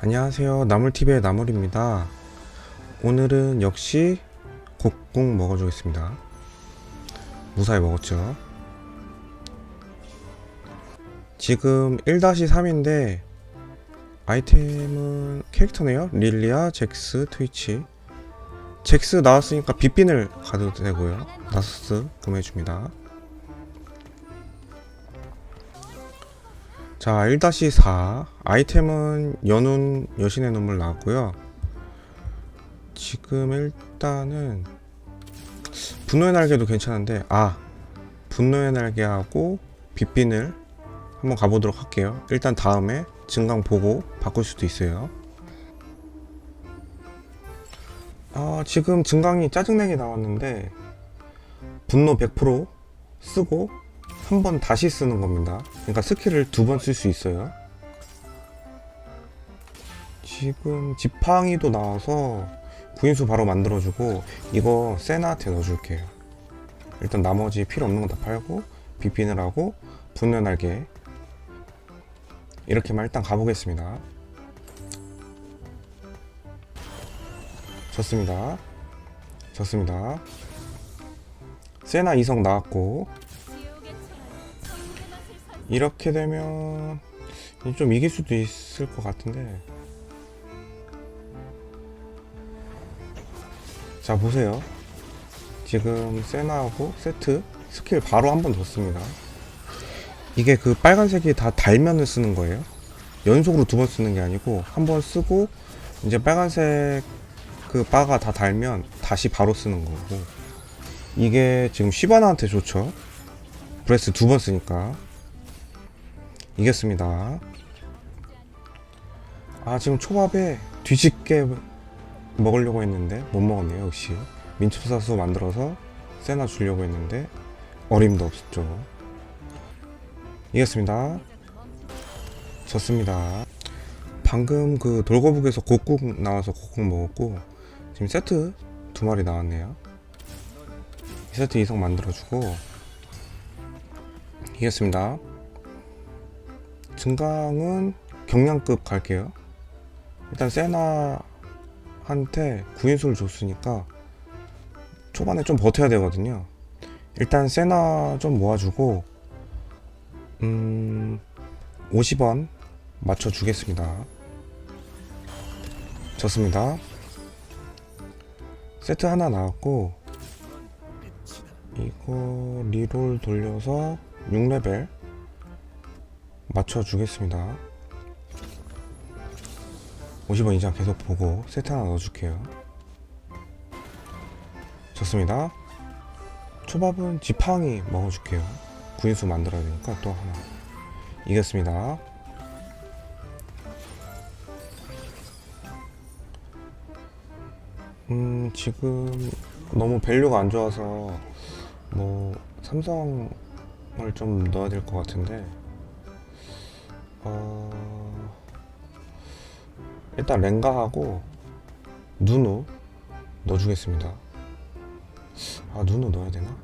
안녕하세요. 나물TV의 나물입니다. 오늘은 역시 곡국 먹어주겠습니다. 무사히 먹었죠. 지금 1-3인데 아이템은 캐릭터네요. 릴리아, 잭스, 트위치. 잭스 나왔으니까 빗빈을 가도 되고요. 나서스 구매해줍니다. 자, 1-4 아이템은 연운 여신의 눈물 나왔고요. 지금 일단은 분노의 날개도 괜찮은데 아 분노의 날개하고 빗빈을 한번 가보도록 할게요. 일단 다음에 증강 보고 바꿀 수도 있어요. 아 지금 증강이 짜증내게 나왔는데 분노 100% 쓰고 한 번 다시 쓰는 겁니다. 그러니까 스킬을 두 번 쓸 수 있어요. 지금 지팡이도 나와서 구인수 바로 만들어주고 이거 세나한테 넣어줄게요. 일단 나머지 필요 없는 건 다 팔고 비핀을 하고 분노 날개 이렇게만 일단 가보겠습니다. 좋습니다. 좋습니다. 세나 이성 나왔고 이렇게 되면 좀 이길 수도 있을 것 같은데. 자 보세요. 지금 세나하고 세트 스킬 바로 한 번 줬습니다. 이게 그 빨간색이 다 달면을 쓰는 거예요. 연속으로 두 번 쓰는 게 아니고 한 번 쓰고 이제 빨간색 그 바가 다 달면 다시 바로 쓰는 거고. 이게 지금 시바나한테 좋죠. 브레스 두 번 쓰니까 이겼습니다. 아 지금 초밥에 뒤집게 먹으려고 했는데 못 먹었네요 역시 민초사수 만들어서 세나 주려고 했는데 어림도 없었죠. 이겼습니다. 졌습니다. 방금 그 돌거북에서 곡국 나와서 곡국 먹었고 지금 세트 두 마리 나왔네요. 이 세트 이성 만들어주고 이겼습니다. 증강은 경량급 갈게요. 일단 세나한테 구인수를 줬으니까 초반에 좀 버텨야 되거든요. 일단 세나 좀 모아주고 음 50원 맞춰주겠습니다. 좋습니다. 세트 하나 나왔고 이거 리롤 돌려서 6레벨 맞춰주겠습니다. 50원 이상 계속 보고 세트 하나 넣어줄게요. 좋습니다. 초밥은 지팡이 먹어줄게요. 구인수 만들어야 되니까 또 하나. 이겼습니다. 음, 지금 너무 밸류가 안 좋아서 뭐 삼성을 좀 넣어야 될 것 같은데 어... 일단 랭가하고 누누 넣어주겠습니다. 아 누누 넣어야 되나?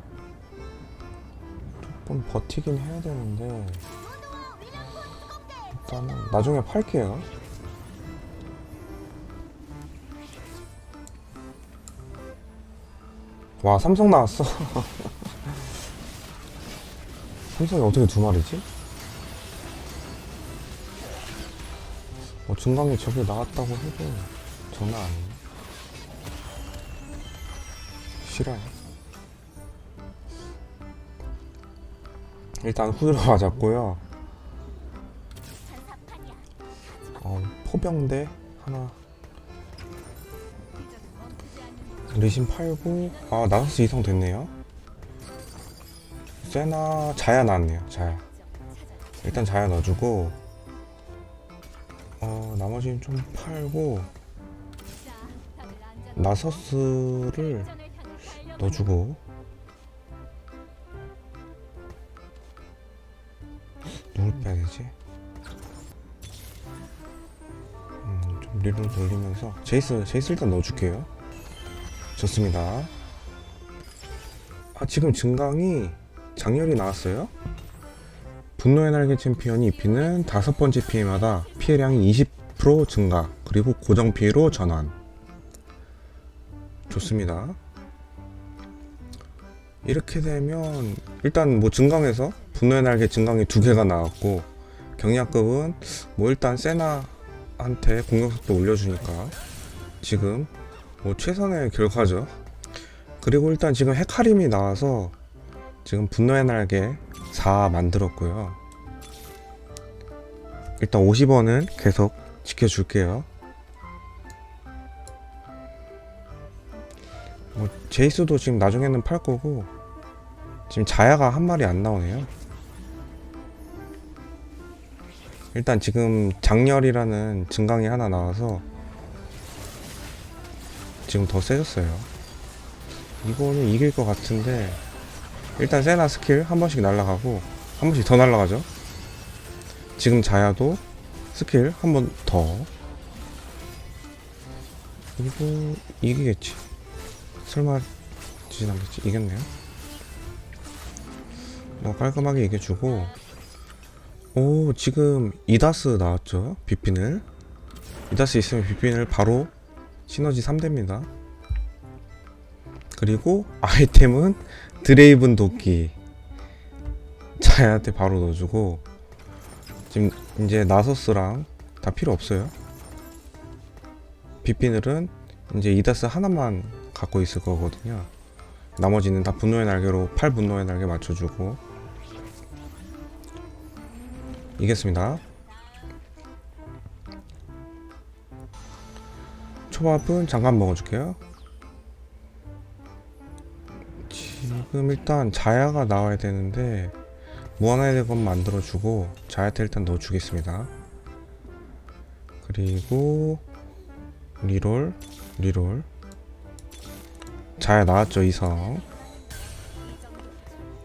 조금 버티긴 해야 되는데 일단은 나중에 팔게요. 와 삼성 나왔어. 삼성이 어떻게 두 마리지? 뭐 중간에 저게 나왔다고 해도 전화 아니네. 싫어요. 일단 후드로 맞았고요. 어, 포병대 하나. 리신 팔고 아 나서스 이상 됐네요. 세나 자야 나왔네요. 자야. 일단 자야 넣어주고 어, 나머지는 좀 팔고 나서스를 넣어주고 누굴 빼야 되지? 음, 좀 리를 돌리면서 제이스 제이스 일단 넣어줄게요. 좋습니다. 아 지금 증강이 장렬히 나왔어요. 분노의 날개 챔피언이 입히는 다섯 번째 피해마다 피해량이 25% 증가 그리고 고정 피해로 전환. 좋습니다. 이렇게 되면 일단 뭐 증강에서 분노의 날개 증강이 두 개가 나왔고 경량급은 뭐 일단 세나한테 공격속도 올려주니까 지금 뭐 최선의 결과죠. 그리고 일단 지금 헤카림이 나와서 지금 분노의 날개 4 만들었고요 일단 50원은 계속 지켜줄게요. 뭐 제이스도 지금 나중에는 팔 거고 지금 자야가 한 마리 안 나오네요. 일단 지금 장렬이라는 증강이 하나 나와서 지금 더 세졌어요. 이거는 이길 것 같은데 일단 세나 스킬 한 번씩 날라가고 한 번씩 더 날라가죠. 지금 자야도 스킬 한 번 더. 이거 이기겠지. 설마 지진 않겠지? 이겼네요. 뭐 깔끔하게 이겨주고. 오 지금 이다스 나왔죠? 비핀을. 이다스 있으면 비핀을 바로 시너지 3대입니다. 그리고 아이템은 드레이븐 도끼. 자야한테 바로 넣어주고 지금 이제 나서스랑 다 필요 없어요. 비피늘은 이제 이다스 하나만 갖고 있을 거거든요. 나머지는 다 분노의 날개로 팔 분노의 날개 맞춰주고 이겼습니다. 초밥은 잠깐 먹어줄게요. 지금 일단 자야가 나와야 되는데 무한의 대검 만들어주고 자야테 일단 넣어주겠습니다. 그리고 리롤 리롤. 자야 나왔죠 이성.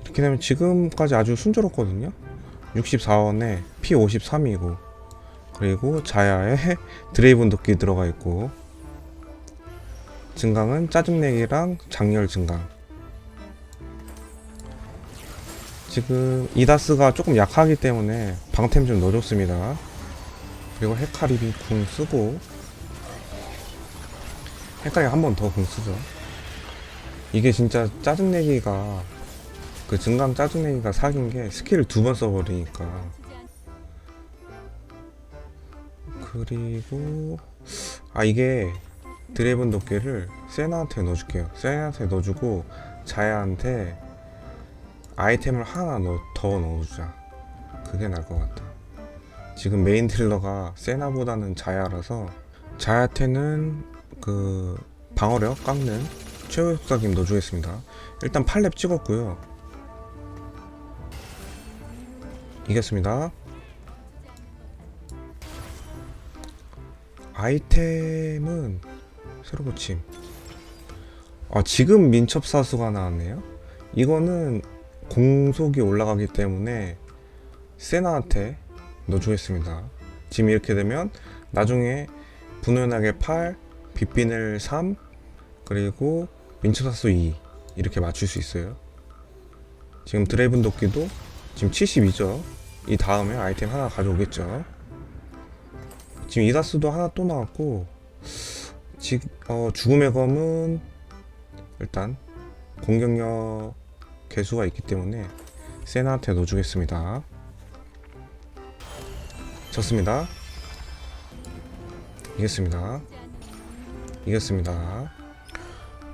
이렇게 되면 지금까지 아주 순조롭거든요. 64원에 P 53이고 그리고 자야에 드레이븐 도끼 들어가 있고. 증강은 짜증내기랑 장렬 증강 지금 이다스가 조금 약하기 때문에 방템 좀 넣어줬습니다. 그리고 헤카림이 궁 쓰고 헤카림 한번 더 궁 쓰죠. 이게 진짜 짜증내기가 그 증강 짜증내기가 사귄 게 스킬을 두 번 써버리니까 그리고 아 이게 드래곤 도끼를 세나한테 넣어줄게요. 세나한테 넣어주고 자야한테 아이템을 하나 넣, 더 넣어주자. 그게 나을 것 같다. 지금 메인 딜러가 세나보다는 자야라서 자야테는 그 방어력 깎는 최후 효과김 넣어주겠습니다. 일단 8렙 찍었고요. 이겼습니다. 아이템은 새로 고침. 아 지금 민첩사수가 나왔네요. 이거는 공속이 올라가기 때문에 세나한테 넣어주겠습니다. 지금 이렇게 되면 나중에 분연하게 8, 빗빈을 3, 그리고 민초사수 2 이렇게 맞출 수 있어요. 지금 드레이븐 도끼도 지금 72죠. 이 다음에 아이템 하나 가져오겠죠. 지금 이다스도 하나 또 나왔고 지, 어, 죽음의 검은 일단 공격력 개수가 있기 때문에 세나한테 넣어주겠습니다. 졌습니다. 이겼습니다. 이겼습니다.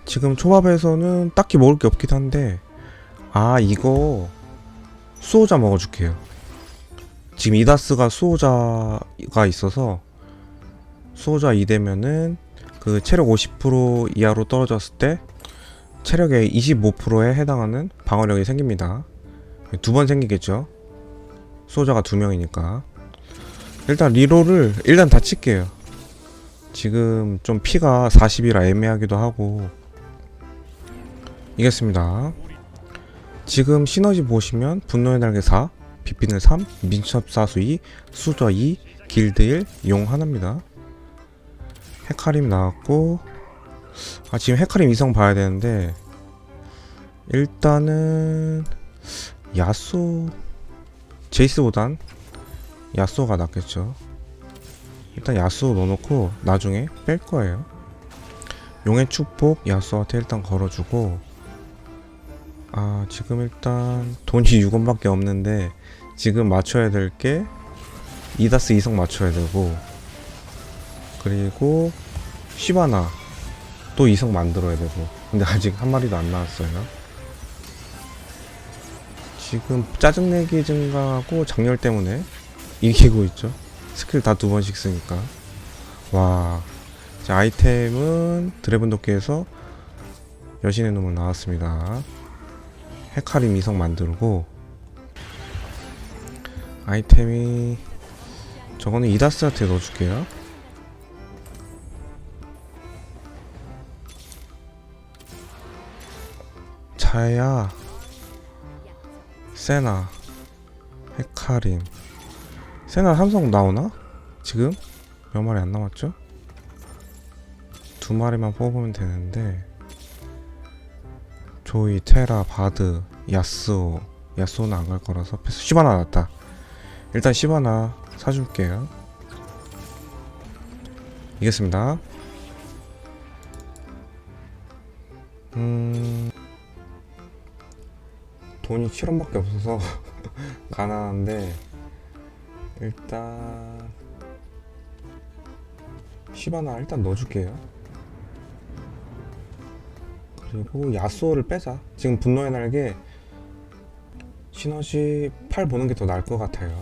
지금 초밥에서는 딱히 먹을 게 없긴 한데 아 이거 수호자 먹어줄게요. 지금 이다스가 수호자가 있어서 수호자 2되면은 그 체력 50% 이하로 떨어졌을 때 체력의 25%에 해당하는 방어력이 생깁니다. 두 번 생기겠죠. 소자가 두 명이니까. 일단 리로를 일단 다 칠게요. 지금 좀 피가 40이라 애매하기도 하고 이겼습니다. 지금 시너지 보시면 분노의 날개 4, 비피는 3, 민첩 사수 2, 수저 2, 길드 1, 용 하나입니다. 헤카림 나왔고 아 지금 헤카림 이성 봐야 되는데 일단은 야쏘 제이스보단 야쏘가 낫겠죠 일단 야수 넣어놓고 나중에 뺄 거예요. 용의 축복 야수한테 일단 걸어주고 아 지금 일단 돈이 6원밖에 없는데 지금 맞춰야 될 게 이다스 이성 맞춰야 되고 그리고 시바나 또 이성 만들어야 되고. 근데 아직 한 마리도 안 나왔어요. 지금 짜증내기 증가하고 장렬 때문에 이기고 있죠. 스킬 다 두 번씩 쓰니까. 와. 자, 아이템은 드래곤 도끼에서 여신의 놈을 나왔습니다. 헤카림 이성 만들고. 아이템이 저거는 이다스한테 넣어줄게요 자야 세나 헤카림 세나 삼성 나오나? 지금? 몇 마리 안 남았죠? 두 마리만 뽑으면 되는데 조이, 테라, 바드, 야스오. 야스오는 안 갈 거라서 패스. 시바나 났다. 일단 시바나 사줄게요. 이겼습니다. 음... 돈이 7원밖에 없어서 가난한데 일단 시바나 일단 넣어줄게요. 그리고 야수호를 빼자. 지금 분노의 날개 시너지 8 보는 게 더 나을 것 같아요.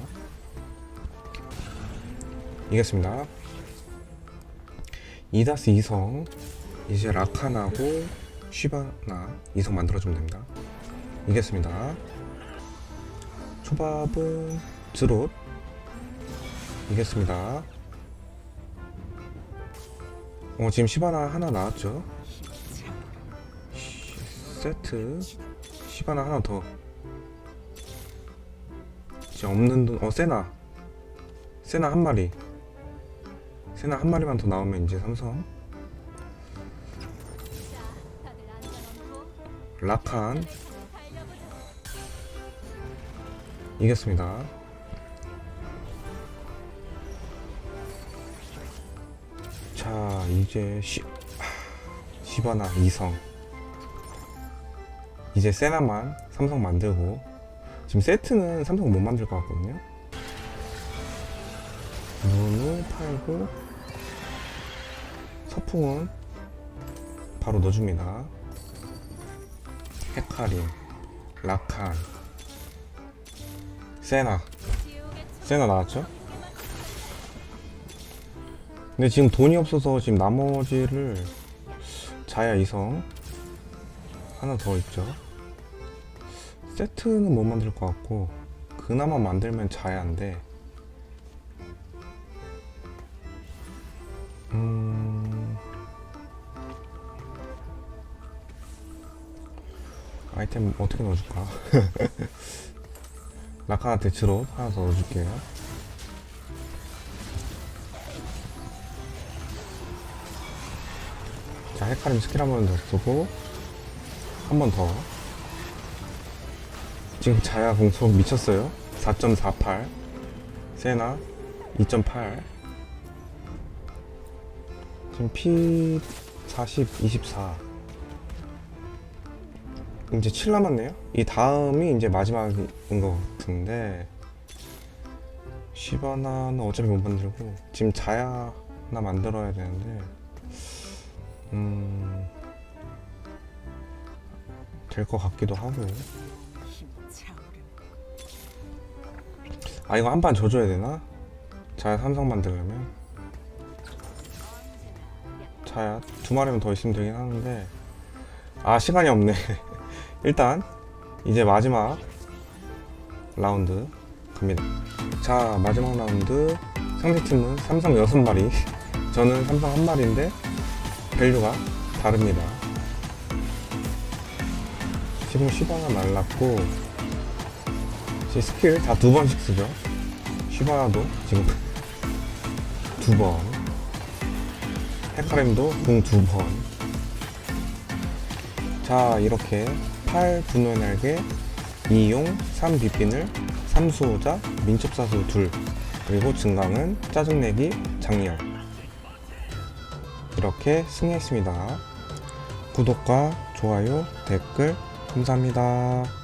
이겼습니다. 이다스 2성 이제 라칸하고 쉬바나 2성 만들어주면 됩니다 이겼습니다. 초밥은 드롯 이겼습니다. 어 지금 시바나 하나 나왔죠? 시- 세트. 시바나 하나 더. 이제 없는 돈, 어 세나. 세나 한 마리. 세나 한 마리만 더 나오면 이제 삼성. 라칸 이겼습니다. 자 이제 시, 하, 시바나 이성. 이제 세나만 삼성 만들고. 지금 세트는 삼성 못 만들 것 같거든요. 누누 팔고 서풍은 바로 넣어줍니다. 헤카림 라칸 세나. 세나 나왔죠? 근데 지금 돈이 없어서 지금 나머지를 자야 이성. 하나 더 있죠? 세트는 못 만들 것 같고 그나마 만들면 자야인데 음... 아이템 어떻게 넣어줄까? 라카한테 드롯 하나 더 넣어줄게요. 자, 헤카림 스킬 한 번 더 쓰고, 한 번 더. 지금 자야 공속 미쳤어요. 4.48. 세나 2.8. 지금 P 40, 24. 이제 7 남았네요. 이 다음이 이제 마지막인 것 같은데 시바나는 어차피 못 만들고 지금 자야 하나 만들어야 되는데 음... 될 것 같기도 하고 아 이거 한 판 져줘야 되나? 자야 삼성 만들려면 자야 두 마리만 더 있으면 되긴 하는데 아 시간이 없네 일단 이제 마지막 라운드 갑니다. 자 마지막 라운드 상대팀은 삼성 6마리 저는 삼성 1마리인데 밸류가 다릅니다. 지금 시바나 날랐고 제 스킬 다 두 번씩 쓰죠. 시바나도 지금 두 번, 헤카렘도 공 두 번. 자 이렇게 8분노의 날개, 2용, 3비핀을, 3수호자, 민첩사수 2 그리고 증강은 짜증내기, 장렬. 이렇게 승리했습니다. 구독과 좋아요, 댓글 감사합니다.